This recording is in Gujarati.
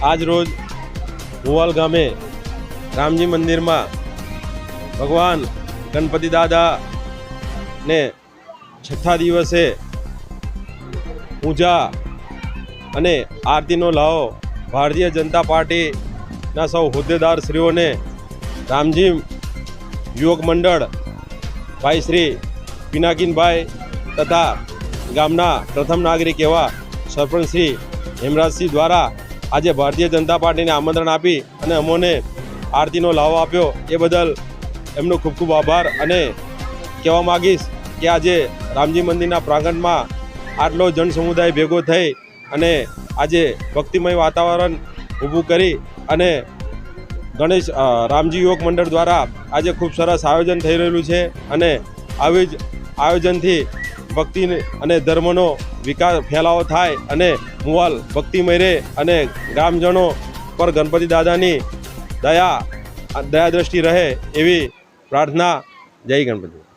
આજ રોજ મુવાલ ગામે રામજી મંદિરમાં ભગવાન ગણપતિ દાદાને છઠ્ઠા દિવસે પૂજા અને આરતીનો લાવો ભારતીય જનતા પાર્ટીના સૌ હોદ્દેદારશ્રીઓને રામજી યુવક મંડળ, ભાઈ શ્રી પિનાકીનભાઈ તથા ગામના પ્રથમ નાગરિક એવા સરપંચ શ્રી હેમરાજસિંહ દ્વારા આજે ભારતીય જનતા પાર્ટીને આમંત્રણ આપી અને અમોને આરતીનો લાવો આપ્યો. એ બદલ એમનો ખૂબ ખૂબ આભાર અને કહેવા માગીશ કે આજે રામજી મંદિરના પ્રાંગણમાં આટલો જનસમુદાય ભેગો થઈ અને આજે ભક્તિમય વાતાવરણ ઊભું કરી અને ગણેશ રામજી યુવક મંડળ દ્વારા આજે ખૂબ સરસ આયોજન થઈ રહેલું છે અને આવી જ આયોજનથી ભક્તિ અને ધર્મનો વિકાસ ફેલાવો થાય અને મુવાલ ભક્તિમય રહે અને ગ્રામજનો પર ગણપતિ દાદાની દયા દયા દ્રષ્ટિ રહે એવી પ્રાર્થના. જય ગણપતિ.